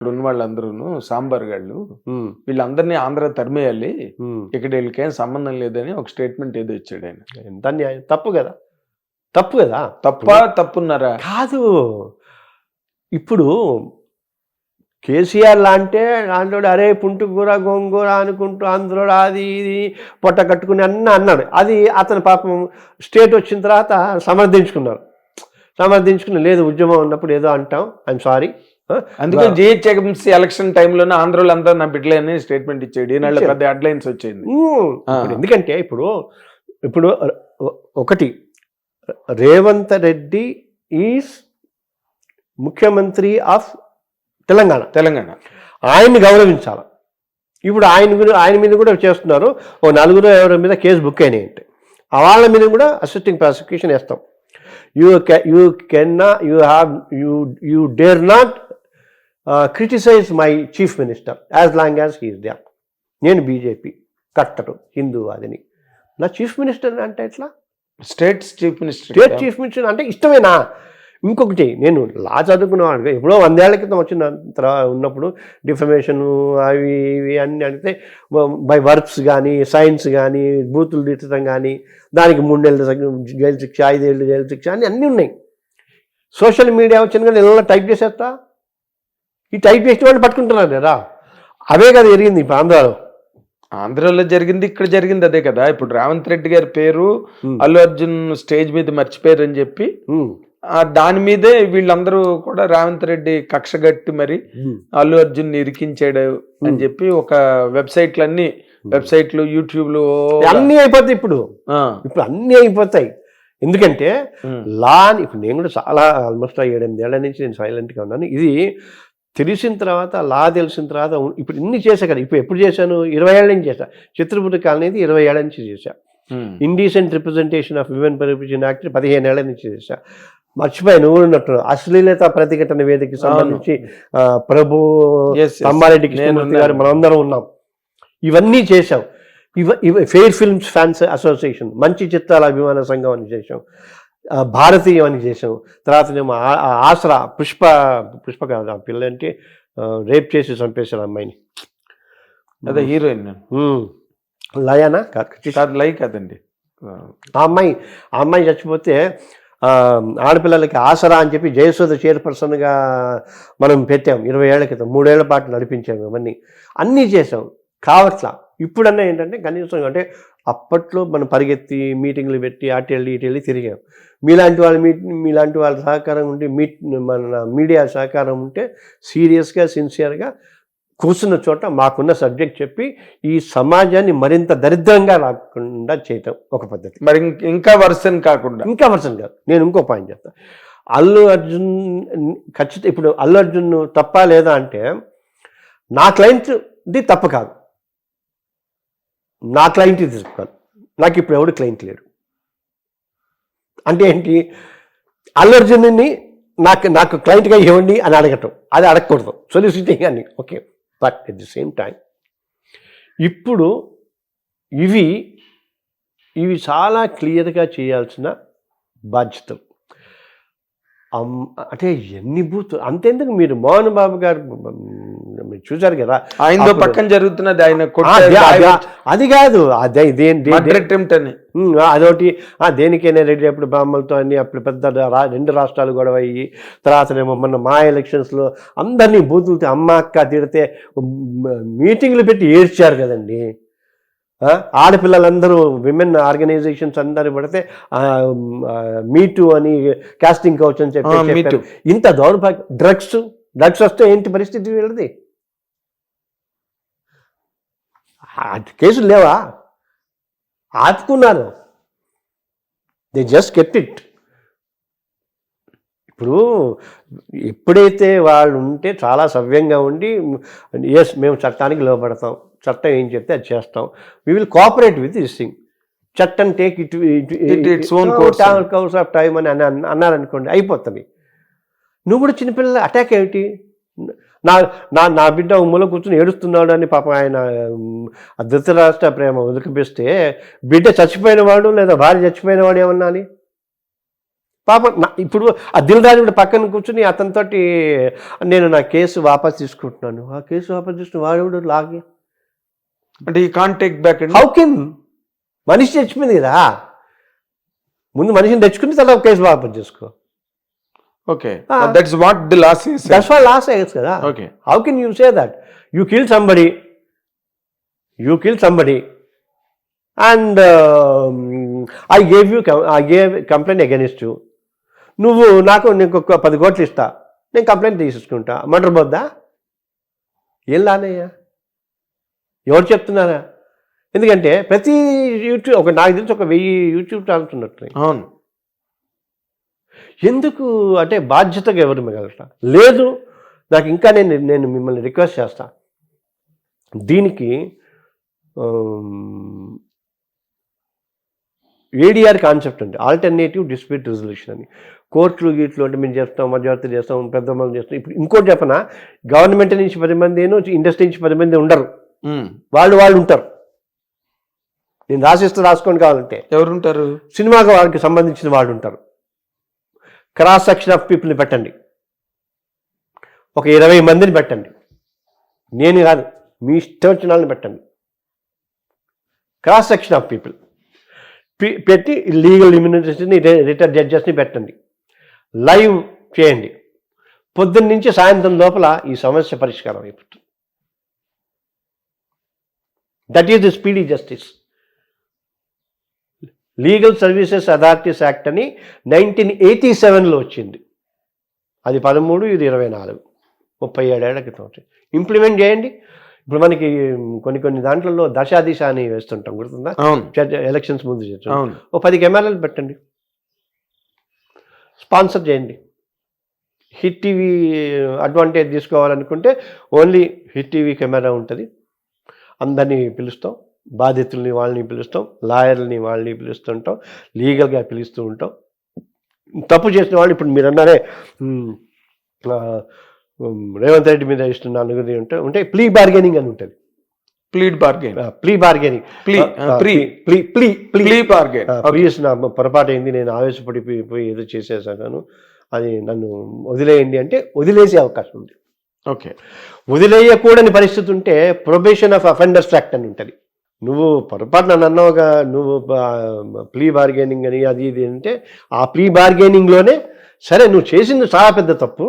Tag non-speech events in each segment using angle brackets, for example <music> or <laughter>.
ఇక్కడ ఉన్న వాళ్ళందరూ సాంబార్ గాళ్ళు. వీళ్ళందరినీ ఆంధ్ర తరిమేయాలి. ఇక్కడ వీళ్ళకేం సంబంధం లేదని ఒక స్టేట్మెంట్ ఏదో ఇచ్చాడు ఆయన. ఎంత న్యాయం? తప్పు కదా? తప్పు కదా? తప్ప తప్పున్నారా? కాదు. ఇప్పుడు కేసీఆర్ లాంటే దాంట్లో అరే పుంటుకూర గోంగూర అనుకుంటూ అందులో అది ఇది పొట్ట కట్టుకుని అన్న అన్నాడు. అది అతని పాపం స్టేట్ వచ్చిన తర్వాత సమర్థించుకున్నారు. సమర్థించుకుని లేదు ఉద్యమం ఉన్నప్పుడు ఏదో అంటాం. ఐఎమ్ సారీ అందుకని జిహెచ్ఎంసీ ఎలక్షన్ టైంలోనే ఆంధ్రలో అంతా నా బిడ్డలేని స్టేట్మెంట్ ఇచ్చాడు ఈనాళ్ళ ఇచ్చాడు. పెద్ద హెడ్లైన్స్ వచ్చింది ఎందుకంటే ఇప్పుడు ఇప్పుడు ఒకటి రేవంత్ రెడ్డి ఈజ్ ముఖ్యమంత్రి ఆఫ్ తెలంగాణ. తెలంగాణ. ఆయన్ని గౌరవించాలి. ఇప్పుడు ఆయన ఆయన మీద కూడా చేస్తున్నారు. ఓ నలుగురు ఎవరి మీద కేసు బుక్ అయినాయి అంటే ఆ వాళ్ళ మీద కూడా అసిస్టింగ్ ప్రాసిక్యూషన్ వేస్తాం. You you can you have you you dare not criticise my chief minister as long as he's the నేను బీజేపీ కట్టరు హిందూవాదిని నా చీఫ్ మినిస్టర్ అంటే ఎట్లా? States chief minister state chief minister అంటే ఇష్టమేనా ఇంకొకటి నేను లా చదువుకున్నవాడు ఎప్పుడో వందేళ్ళ క్రితం వచ్చిన తర్వాత ఉన్నప్పుడు డిఫమేషన్ అవి ఇవి అన్ని అడిగితే బై వర్క్స్ కానీ సైన్స్ కానీ బూతులు తిట్టడం కానీ దానికి మూడేళ్ళు జైలు శిక్ష ఐదేళ్ళు జైలు శిక్ష అన్ని అన్నీ ఉన్నాయి. సోషల్ మీడియా వచ్చిన కానీ ఇలా టైప్ చేసేస్తా? ఈ టైప్ చేసిన వాళ్ళు పట్టుకుంటున్నారు కదా. అవే కదా జరిగింది ఇప్పుడు ఆంధ్రాలో. ఆంధ్రాలో జరిగింది ఇక్కడ జరిగింది అదే కదా. ఇప్పుడు రేవంత్ రెడ్డి గారి పేరు. అల్లు అర్జున్ స్టేజ్ మీద మర్చిపోయారు అని చెప్పి దాని మీదే వీళ్ళందరూ కూడా రేవంత్ రెడ్డి కక్ష గట్టి మరి అల్లు అర్జున్ ఇరికించాడు అని. చెప్పి ఒక వెబ్సైట్లన్నీ వెబ్సైట్లు యూట్యూబ్లు అన్నీ అయిపోతాయి ఇప్పుడు. ఇప్పుడు అన్నీ అయిపోతాయి. ఎందుకంటే లా అని ఇప్పుడు నేను కూడా చాలా ఆల్మోస్ట్ ఏడెనిమిది ఏళ్ళ నుంచి నేను సైలెంట్గా ఉన్నాను. ఇది తెలిసిన తర్వాత లా తెలిసిన తర్వాత ఇప్పుడు ఇన్ని చేశా కదా ఇప్పుడు ఎప్పుడు చేశాను? ఇరవై ఏళ్ళ నుంచి చేశా. చిత్రపురి కాలనీ ఇరవై ఏళ్ళ నుంచి చేశా. Indecent representation of women prohibition act పదిహేను ఏళ్ళ నుంచి చేశా. మర్చిపోయి నువ్వు ఉన్నట్టు. అశ్లీలత ప్రతిఘటన వేదికకి సంబంధించి ప్రభు నేను కృష్ణమూర్తి గారు. మనందరం ఉన్నాం. ఇవన్నీ చేశాం. ఇవ ఇవ ఫెయిర్ ఫిల్మ్స్ ఫ్యాన్స్ అసోసియేషన్ మంచి చిత్రాల అభిమాన సంఘం అని చేశాం. ఆ, భారతీయం అని చేసాం తర్వాత ఆ ఆసరా పుష్ప పుష్ప కాదు ఆ పిల్ల అంటే రేప్ చేసి చంపేశారు అమ్మాయిని. అదే హీరోయిన్. లయానా? కాదు లైక్ కదండి. ఆ, అమ్మాయి ఆ అమ్మాయి చచ్చిపోతే ఆడపిల్లలకి ఆసరా అని చెప్పి జయసుధ చైర్పర్సన్గా మనం పెట్టాం. ఇరవై ఏళ్ళ క్రితం మూడేళ్ళ పాటు నడిపించాము ఇవన్నీ. అన్నీ చేసాం కావట్లా? ఇప్పుడన్నా ఏంటంటే కనీసం అంటే అప్పట్లో మనం పరిగెత్తి మీటింగ్లు పెట్టి అటు వెళ్ళి ఇటు వెళ్ళి తిరిగాం. మీలాంటి వాళ్ళ మీ మీలాంటి వాళ్ళ సహకారం ఉంటే మీ మన మీడియా సహకారం ఉంటే సీరియస్గా సిన్సియర్గా కూర్చున్న చోట మాకున్న సబ్జెక్ట్ చెప్పి ఈ సమాజాన్ని మరింత దరిద్రంగా రాకుండా చేయటం ఒక పద్ధతి. మరి ఇంక- వర్సన్ కాకుండా. ఇంకా వర్షన్ కాదు. నేను ఇంకో పాయింట్ చెప్తా. అల్లు అర్జున్ ఖచ్చితంగా ఇప్పుడు అల్లు అర్జున్ తప్ప లేదా అంటే నా క్లయింట్ది తప్ప కాదు. నా క్లయింట్ ఇది తప్పు నాకు ఇప్పుడు ఎవడు క్లయింట్ లేడు. అంటే ఏంటి? అల్లు నాకు నాకు క్లయింట్గా ఇవ్వండి అని అడగటం. అది అడగకూడదు. సొలిసిటింగ్ అని okay but at the same time ఇప్పుడు ఇవి ఇవి చాలా క్లియర్గా చేయాల్సిన బాధ్యతలు. అంటే ఎన్ని బూత్ అంతెందుకు మీరు మోహన్ బాబు గారు మీరు చూశారు కదా? ఆయనతో పక్కన జరుగుతున్నది ఆయన అదే- కాదు అదే అని. అదొకటి. ఆ, దేనికైనా రెడ్డి అప్పుడు బ్రాహ్మణులతో అన్ని అప్పుడు పెద్ద రెండు రాష్ట్రాలు గొడవ అయ్యి తర్వాతనేమో మొన్న మా ఎలక్షన్స్లో అందరినీ బూతులతో అమ్మ అక్క తిడితే మీటింగ్లు పెట్టి ఏడ్చారు కదండి. ఆడపిల్లలందరూ విమెన్ ఆర్గనైజేషన్స్ అందరూ పడితే మీటు అని కాస్టింగ్ కౌచ్ అని చెప్పి. ఇంత దౌర్భాగ్య డ్రగ్స్ డ్రగ్స్ వస్తే ఏంటి పరిస్థితి వీళ్ళది? కేసులు లేవా? ఆపుకున్నారు దే జస్ట్ కెప్ట్ ఇట్ ఇప్పుడు ఎప్పుడైతే వాళ్ళు ఉంటే చాలా సవ్యంగా ఉండి ఎస్ మేము చట్టానికి లోపడతాం చట్టం ఏం చెప్తే అది చేస్తాం. We will cooperate with this thing చట్టం take it own course. Course of time అని అని అన్న- అన్నారనుకోండి అయిపోతుంది. నువ్వు కూడా చిన్నపిల్లల అటాక్ ఏమిటి? నా నా నా బిడ్డ ఒక మూల కూర్చుని ఏడుస్తున్నాడు అని పాపం ఆయన ధృతరాష్ట్ర ప్రేమ ఉదకపిస్తే బిడ్డ చచ్చిపోయిన వాడు లేదా భార్య చచ్చిపోయిన వాడు ఏమన్నాలి? పాప నా- ఇప్పుడు ఆ దిల్ రాజు కూడా పక్కన కూర్చుని అతనితోటి నేను నా కేసు వాపస్ తీసుకుంటున్నాను. ఆ కేసు వాపస్ తీసుకుని వాడు లాగే. అంటే ఈ can't take back how can మనిషి చచ్చిపోయింది కదా? ముందు మనిషిని తెచ్చుకుని తర్వాత కేసు వాపస్ చేసుకో. Okay. That's what the laws that's what laws అయ్యేది కదా? Okay how can you say that you kill somebody you kill somebody and I gave you I gave complaint against you నువ్వు నాకు నీకు ఒక పది కోట్లు ఇస్తా. నేను కంప్లైంట్ తీసుకుంటా మర్డర్ పోద్దా? ఏం లానయ్యా ఎవరు చెప్తున్నారా? ఎందుకంటే ప్రతి యూట్యూబ్ ఒక నాకు తెలిసి ఒక వెయ్యి యూట్యూబ్ ఛానల్స్ ఉన్నట్టు అవును. ఎందుకు? అంటే బాధ్యతగా ఎవరు మిగలట లేదు నాకు ఇంకా నేను నేను మిమ్మల్ని రిక్వెస్ట్ చేస్తా. దీనికి ఏడిఆర్ కాన్సెప్ట్ ఉంది. ఆల్టర్నేటివ్ డిస్ప్యూట్ రెజల్యూషన్ అని. కోర్టులు గీట్లు అంటే మేము చేస్తాం మధ్యవర్తి చేస్తాం పెద్ద మంది చేస్తాం. ఇప్పుడు ఇంకోటి చెప్పనా? గవర్నమెంట్ నుంచి పది మంది ఇండస్ట్రీ నుంచి పది మంది ఉండరు. వాళ్ళు వాళ్ళు ఉంటారు నేను రాసిస్తూ రాసుకోండి కావాలంటే. ఎవరు ఉంటారు సినిమాకి వాళ్ళకి సంబంధించిన వాళ్ళు ఉంటారు క్రాస్ సెక్షన్ ఆఫ్ పీపుల్ని పెట్టండి. ఒక ఇరవై మందిని పెట్టండి. నేను కాదు మీ ఇష్టం వచ్చిన వాళ్ళని పెట్టండి. Cross section of people. పెట్టి లీగల్ ఇమ్యూనిటీస్ని రిటైర్ జడ్జెస్ని పెట్టండి. లైవ్ చేయండి. పొద్దున్న నుంచి సాయంత్రం లోపల ఈ సమస్య పరిష్కారం అయిపోతుంది. That is the speedy justice legal services authorities act అని నైన్టీన్ ఎయిటీ సెవెన్లో వచ్చింది. అది పదమూడు ఇది ఇరవై నాలుగు. ముప్పై ఏడేళ్ళ క్రితం వచ్చింది. ఇంప్లిమెంట్ చేయండి. ఇప్పుడు మనకి కొన్ని కొన్ని దాంట్లలో దశా దిశ అని వేస్తుంటాం గుర్తుందా? ఎలక్షన్స్ ముందు చేస్తాం ఓ పది కెమెరాలు పెట్టండి. స్పాన్సర్ చేయండి. హిట్ టీవీ అడ్వాంటేజ్ తీసుకోవాలనుకుంటే ఓన్లీ హిట్ టీవీ కెమెరా ఉంటుంది. అందరినీ పిలుస్తాం బాధితుల్ని వాళ్ళని పిలుస్తాం లాయర్లని వాళ్ళని పిలుస్తుంటాం లీగల్గా పిలుస్తూ ఉంటాం. తప్పు చేసిన వాళ్ళు ఇప్పుడు మీరు అన్నారే రేవంత్ రెడ్డి మీద ఇస్తున్న అనుగతి ఉంటే ఉంటే ప్లీ బార్గెనింగ్ అని ఉంటుంది. Plead bargain plea bargaining. Plea plea. Plea plea plea bargain please నా పొరపాటు అయింది నేను ఆవేశపడి పోయి- పోయి ఏదో చేసేసాను అది నన్ను వదిలేయండి అంటే వదిలేసే అవకాశం ఉంది. ఓకే. వదిలేయకూడని పరిస్థితి ఉంటే ప్రొబేషన్ ఆఫ్ అఫెండర్స్ యాక్ట్ అని ఉంటుంది. నువ్వు పొరపాటు నన్ను అన్నావుగా నువ్వు ప్లీ బార్గెనింగ్ అని అది ఇది అంటే ఆ ప్లీ బార్గెనింగ్లోనే సరే నువ్వు చేసింది చాలా పెద్ద తప్పు.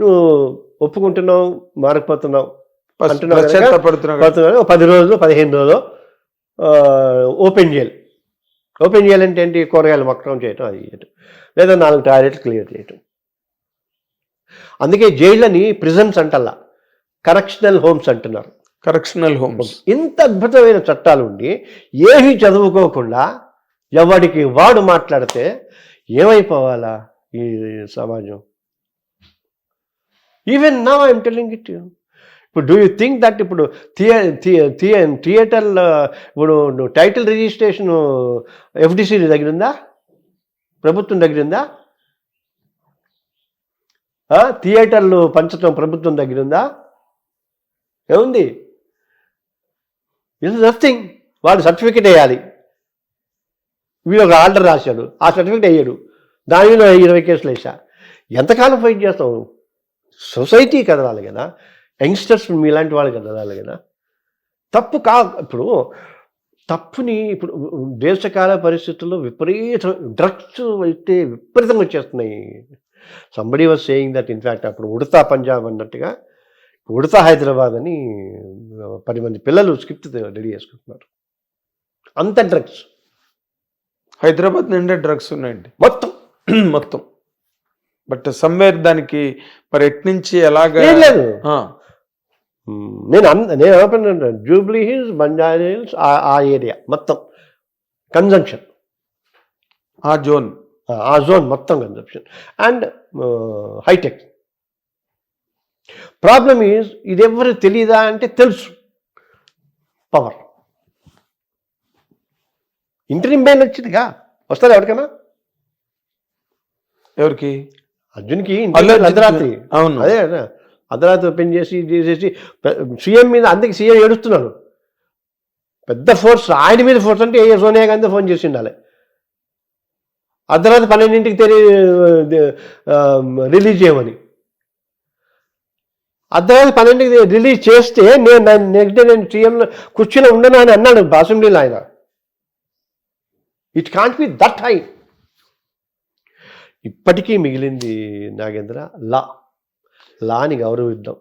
నువ్వు ఒప్పుకుంటున్నావు మారకపోతున్నావు అంటున్నావు పది రోజులు పదిహేను రోజులు ఓపెన్ చేయాలి ఓపెన్ చేయాలంటే ఏంటి? కూరగాయలు మొక్కడం చేయటం అది చేయటం. లేదా నాలుగు టాయిలెట్లు క్లియర్ చేయటం. అందుకే జైళ్ళని ప్రిజన్స్ అంటల్లా. కరెక్షనల్ హోమ్స్ అంటున్నారు. కరెక్షనల్ హోమ్స్ ఇంత అద్భుతమైన చట్టాలు ఉండి ఏమీ చదువుకోకుండా ఎవడికి వాడు మాట్లాడితే ఏమైపోవాలా ఈ సమాజం? ఈవెన్ నా ఐఎమ్ టెలింగ్ ఇట్ ఇప్పుడు డూ యూ థింక్ దట్ ఇప్పుడు థియే థియే థియేటర్ ఇప్పుడు టైటిల్ రిజిస్ట్రేషన్ ఎఫ్డిసి దగ్గర ఉందా ప్రభుత్వం దగ్గర ఉందా థియేటర్లు పంచడం ప్రభుత్వం దగ్గర ఉందా? ఏముంది? ఇట్స్ నథింగ్ వాడు సర్టిఫికేట్ వేయాలి. వీడు ఒక ఆర్డర్ రాశాడు. ఆ సర్టిఫికేట్ వేయడు. దాని మీద ఇరవై కేసులు వేసా ఎంతకాలం ఫైట్ చేస్తాం సొసైటీ కదలాలి కదా. యంగ్స్టర్స్ మీలాంటి వాళ్ళు కదలాలి కదా. తప్పు కా ఇప్పుడు తప్పుని ఇప్పుడు దేశకాల పరిస్థితుల్లో విపరీత డ్రగ్స్ అయితే విపరీతంగా వచ్చేస్తున్నాయి. Somebody was saying that in fact అప్పుడు ఉడతా పంజాబ్ అన్నట్టుగా ఉడతా హైదరాబాద్ అని పది మంది పిల్లలు స్క్రిప్ట్ రెడీ చేసుకుంటున్నారు. అంత డ్రగ్స్. హైదరాబాద్ నిండే డ్రగ్స్ ఉన్నాయండి. మొత్తం. <clears throat> మొత్తం. బట్ సమ్వేర్ దానికి మరి ఎట్నుంచి ఎలాగా లేదు. నేను నేను ఏమంటున్నాను జూబ్లీ హిల్స్ బంజారా హిల్స్ ఆ ఏరియా మొత్తం. కన్జంక్షన్. ఆ జోన్. ఆ జోన్ మొత్తం consumption and hitech. Problem is ఇది ఎవరు తెలీదా అంటే తెలుసు. పవర్. ఇంటర్వ్యూ బెయిల్ వచ్చిందిగా? వస్తుంది ఎవరికైనా? ఎవరికి? అర్జున్కి అర్ధరాత్రి. అవును. అదే అర్ధరాత్రి ఓపెన్ చేసి చేసేసి సీఎం మీద అందుకే సీఎం ఏడుస్తున్నాడు. పెద్ద ఫోర్స్ ఆయన మీద ఫోర్స్ అంటే ఏ సోనియా గాంధీ ఫోన్ చేసి ఉండాలి అర్ధరాత్రి పన్నెండింటికి తెరి రిలీజ్ చేయమని. అర్ధరాత్రి పన్నెండింటికి రిలీజ్ చేస్తే నేను నెక్స్ట్ డే నేను టీఎంలో కూర్చొని ఉండను అని అన్నాడు అసెంబ్లీలో ఆయన. It can't be that high ఇప్పటికీ మిగిలింది నాగేంద్ర లా. లాని గౌరవిద్దాం.